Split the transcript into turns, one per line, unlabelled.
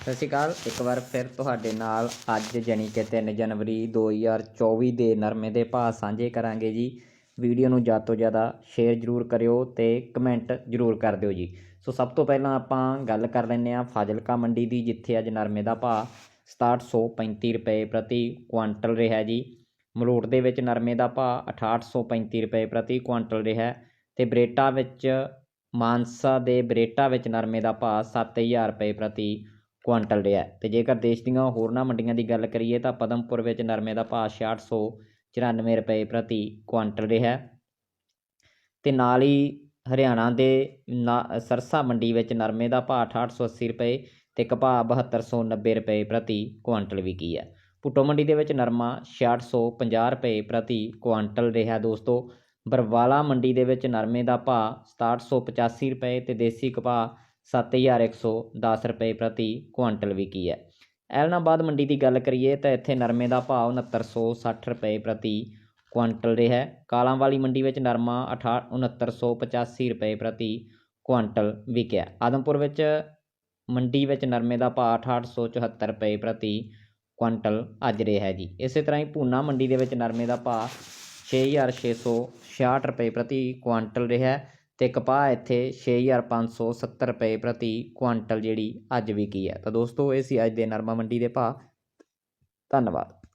ਸਤਿ ਸ਼੍ਰੀ ਅਕਾਲ। ਇੱਕ ਵਾਰ ਫਿਰ ਤੁਹਾਡੇ ਨਾਲ ਅੱਜ ਜਾਣੀ ਕਿ 3 ਜਨਵਰੀ 2024 ਦੇ ਨਰਮੇ ਦੇ ਭਾਅ ਸਾਂਝੇ ਕਰਾਂਗੇ ਜੀ। ਵੀਡੀਓ ਨੂੰ ਜ਼ਿਆਦਾ ਤੋਂ ਜ਼ਿਆਦਾ ਸ਼ੇਅਰ ਜ਼ਰੂਰ ਕਰਿਓ ਤੇ ਕਮੈਂਟ ਜ਼ਰੂਰ ਕਰ ਦਿਓ ਜੀ। ਸੋ ਸਭ ਤੋਂ ਪਹਿਲਾਂ ਆਪਾਂ ਗੱਲ ਕਰ ਲੈਂਦੇ ਹਾਂ ਫਾਜ਼ਿਲਕਾ ਮੰਡੀ ਦੀ, ਜਿੱਥੇ ਅੱਜ ਨਰਮੇ ਦਾ ਭਾਅ 6735 ਰੁਪਏ ਪ੍ਰਤੀ ਕੁਆਂਟਲ ਰਿਹਾ ਜੀ। ਮਲੋਟ ਦੇ ਵਿੱਚ ਨਰਮੇ ਦਾ ਭਾਅ 6835 ਰੁਪਏ ਪ੍ਰਤੀ ਕੁਆਂਟਲ ਰਿਹਾ ਤੇ ਬਰੇਟਾ ਵਿੱਚ ਮਾਨਸਾ ਦੇ ਬਰੇਟਾ ਵਿੱਚ ਨਰਮੇ ਦਾ ਭਾਅ 7000 ਰੁਪਏ ਪ੍ਰਤੀ ਕੁਆਂਟਲ ਰਿਹਾ ਤੇ ਜੇਕਰ ਦੇਸ਼ ਦੀਆਂ ਹੋਰਨਾਂ ਮੰਡੀਆਂ ਦੀ ਗੱਲ ਕਰੀਏ ਤਾਂ ਪਦਮਪੁਰ ਵਿੱਚ ਨਰਮੇ ਦਾ ਭਾਅ 6694 ਰੁਪਏ ਪ੍ਰਤੀ ਕੁਆਂਟਲ ਰਿਹਾ ਤੇ ਨਾਲ ਹੀ ਹਰਿਆਣਾ ਦੇ ਨਾ- ਸਰਸਾ ਮੰਡੀ ਵਿੱਚ ਨਰਮੇ ਦਾ ਭਾਅ 6880 ਰੁਪਏ ਤੇ ਕਪਾਹ 7290 ਰੁਪਏ ਪ੍ਰਤੀ ਕੁਆਂਟਲ ਵਿਕੀ ਹੈ। ਪੁੱਟੋ ਮੰਡੀ ਦੇ ਵਿੱਚ ਨਰਮਾ 6650 ਰੁਪਏ ਪ੍ਰਤੀ ਕੁਆਂਟਲ ਰਿਹਾ ਦੋਸਤੋ। ਬਰਵਾਲਾ ਮੰਡੀ ਦੇ ਵਿੱਚ ਨਰਮੇ ਦਾ ਭਾਅ 6785 ਰੁਪਏ ਤੇ ਦੇਸੀ ਕਪਾਹ 7110 ਰੁਪਏ ਪ੍ਰਤੀ ਕੁਆਂਟਲ ਵਿਕੀ ਹੈ। ਐਲਨਾਬਾਦ ਮੰਡੀ ਦੀ ਗੱਲ ਕਰੀਏ ਤਾਂ ਇੱਥੇ ਨਰਮੇ ਦਾ ਭਾਅ 6960 ਰੁਪਏ ਪ੍ਰਤੀ ਕੁਆਂਟਲ ਰਿਹਾ ਹੈ। ਕਾਲਾਂ ਵਾਲੀ ਮੰਡੀ ਵਿੱਚ ਨਰਮਾ 6985 ਰੁਪਏ ਪ੍ਰਤੀ ਕੁਆਂਟਲ ਵਿਕਿਆ ਆਦਮਪੁਰ ਵਿੱਚ ਮੰਡੀ ਵਿੱਚ ਨਰਮੇ ਦਾ ਭਾਅ 6874 ਰੁਪਏ ਪ੍ਰਤੀ ਕੁਆਂਟਲ ਅੱਜ ਰਿਹਾ ਹੈ ਜੀ। ਇਸੇ ਤਰ੍ਹਾਂ ਹੀ ਭੂਨਾ ਮੰਡੀ ਦੇ ਵਿੱਚ ਨਰਮੇ ਦਾ ਭਾਅ 6666 ਰੁਪਏ ਪ੍ਰਤੀ ਕੁਆਂਟਲ ਰਿਹਾ ਹੈ। ਤੇ ਕਪਾਹ ਇੱਥੇ 6570 ਰੁਪਏ ਪ੍ਰਤੀ ਕੁਆਂਟਲ ਜਿਹੜੀ ਅੱਜ ਵਿਕੀ ਹੈ। ਤਾਂ ਦੋਸਤੋ, ਇਹ ਸੀ ਅੱਜ ਦੇ ਨਰਮਾ ਮੰਡੀ ਦੇ ਭਾਅ। ਧੰਨਵਾਦ।